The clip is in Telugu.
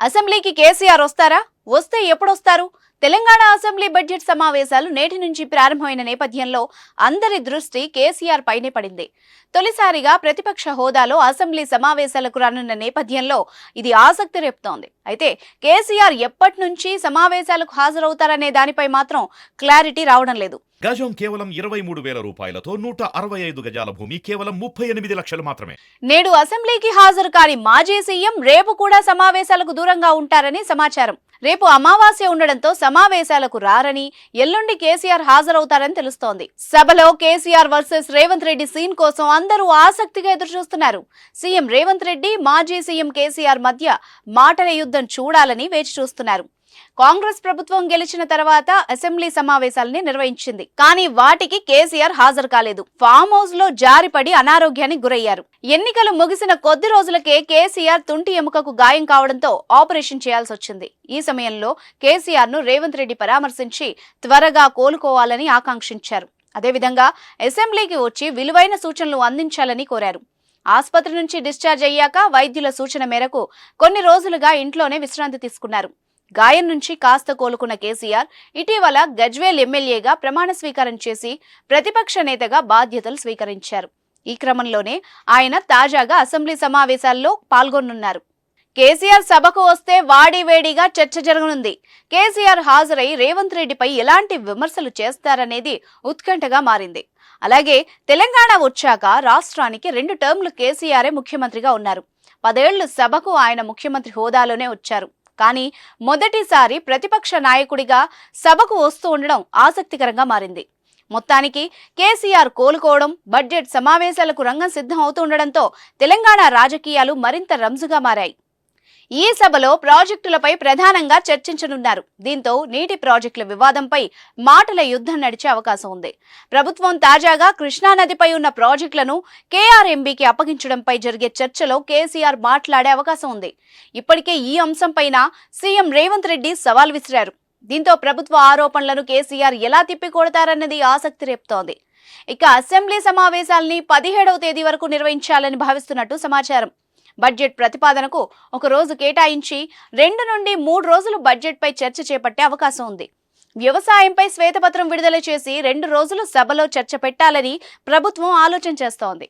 అసెంబ్లీకి కేసీఆర్ వస్తారా? వస్తే ఎప్పుడొస్తారు? తెలంగాణ అసెంబ్లీ బడ్జెట్ సమావేశాలు నేటి నుంచి ప్రారంభమైన నేపథ్యంలో అందరి దృష్టి కేసీఆర్ పైనే పడింది. తొలిసారిగా ప్రతిపక్ష హోదాలో అసెంబ్లీ సమావేశాలకు రానున్న నేపథ్యంలో ఇది ఆసక్తి రేపుతోంది. అయితే కేసీఆర్ ఎప్పటి నుంచి సమావేశాలకు హాజరవుతారనే దానిపై మాత్రం క్లారిటీ రావడం లేదు. గజం కేవలం ఇరవై మూడు వేల రూపాయలతో నూట అరవై ఐదు గజాల భూమి కేవలం ముప్పై ఎనిమిది లక్షలు మాత్రమే. నేడు అసెంబ్లీకి హాజరు కాని మాజీ సీఎం రేపు కూడా సమావేశాలకు దూరంగా ఉంటారని సమాచారం. రేపు అమావాస్య ఉండడంతో సమావేశాలకు రారని ఎల్లుండి కేసీఆర్ హాజరవుతారని తెలుస్తోంది. సభలో కేసీఆర్ వర్సెస్ రేవంత్ రెడ్డి సీన్ కోసం అందరూ ఆసక్తిగా ఎదురుచూస్తున్నారు. సీఎం రేవంత్ రెడ్డి మాజీ సీఎం కేసీఆర్ మధ్య మాటల యుద్ధం చూడాలని వేచి చూస్తున్నారు. కాంగ్రెస్ ప్రభుత్వం గెలిచిన తర్వాత అసెంబ్లీ సమావేశాలని నిర్వహించింది. కానీ వాటికి కేసీఆర్ హాజరు కాలేదు. ఫామ్ హౌస్లో జారిపడి అనారోగ్యానికి గురయ్యారు. ఎన్నికలు ముగిసిన కొద్ది రోజులకే కేసీఆర్ తుంటి ఎముకకు గాయం కావడంతో ఆపరేషన్ చేయాల్సి వచ్చింది. ఈ సమయంలో కేసీఆర్ను రేవంత్ రెడ్డి పరామర్శించి త్వరగా కోలుకోవాలని ఆకాంక్షించారు. అదేవిధంగా అసెంబ్లీకి వచ్చి విలువైన సూచనలు అందించాలని కోరారు. ఆసుపత్రి నుంచి డిశ్చార్జ్ అయ్యాక వైద్యుల సూచన మేరకు కొన్ని రోజులుగా ఇంట్లోనే విశ్రాంతి తీసుకున్నారు. గాయం నుంచి కాస్త కోలుకున్న కేసీఆర్ ఇటీవల గజ్వేల్ ఎమ్మెల్యేగా ప్రమాణ స్వీకారం చేసి ప్రతిపక్ష నేతగా బాధ్యతలు స్వీకరించారు. ఈ క్రమంలోనే ఆయన తాజాగా అసెంబ్లీ సమావేశాల్లో పాల్గొనున్నారు కేసీఆర్ సభకు వస్తే వాడి వేడిగా చర్చ జరగనుంది. కేసీఆర్ హాజరై రేవంత్ రెడ్డిపై ఎలాంటి విమర్శలు చేస్తారనేది ఉత్కంఠగా మారింది. అలాగే తెలంగాణ వచ్చాక రాష్ట్రానికి రెండు టర్మ్లు కేసీఆరే ముఖ్యమంత్రిగా ఉన్నారు. పదేళ్ళు సభకు ఆయన ముఖ్యమంత్రి హోదాలోనే వచ్చారు. కానీ మొదటిసారి ప్రతిపక్ష నాయకుడిగా సభకు వస్తూ ఉండడం ఆసక్తికరంగా మారింది. మొత్తానికి కేసీఆర్ కోలుకోవడం బడ్జెట్ సమావేశాలకు రంగం సిద్ధం అవుతూ ఉండడంతో తెలంగాణ రాజకీయాలు మరింత రంజుగా మారాయి. ఈ సభలో ప్రాజెక్టులపై ప్రధానంగా చర్చించనున్నారు. దీంతో నీటి ప్రాజెక్టుల వివాదంపై మాటల యుద్ధం నడిచే అవకాశం ఉంది. ప్రభుత్వం తాజాగా కృష్ణానదిపై ఉన్న ప్రాజెక్టులను కేఆర్ఎంబీకి అప్పగించడంపై జరిగే చర్చలో కేసీఆర్ మాట్లాడే అవకాశం ఉంది. ఇప్పటికే ఈ అంశంపైన సీఎం రేవంత్ రెడ్డి సవాల్ విసిరారు. దీంతో ప్రభుత్వ ఆరోపణలను కేసీఆర్ ఎలా తిప్పికొడతారన్నది ఆసక్తి రేపుతోంది. ఇక అసెంబ్లీ సమావేశాల్ని పదిహేడవ తేదీ వరకు నిర్వహించాలని భావిస్తున్నట్టు సమాచారం. బడ్జెట్ ప్రతిపాదనకు ఒక రోజు కేటాయించి రెండు నుండి మూడు రోజులు బడ్జెట్పై చర్చ చేపట్టే అవకాశం ఉంది. వ్యవసాయంపై శ్వేతపత్రం విడుదల చేసి రెండు రోజులు సభలో చర్చ పెట్టాలని ప్రభుత్వం ఆలోచన చేస్తోంది.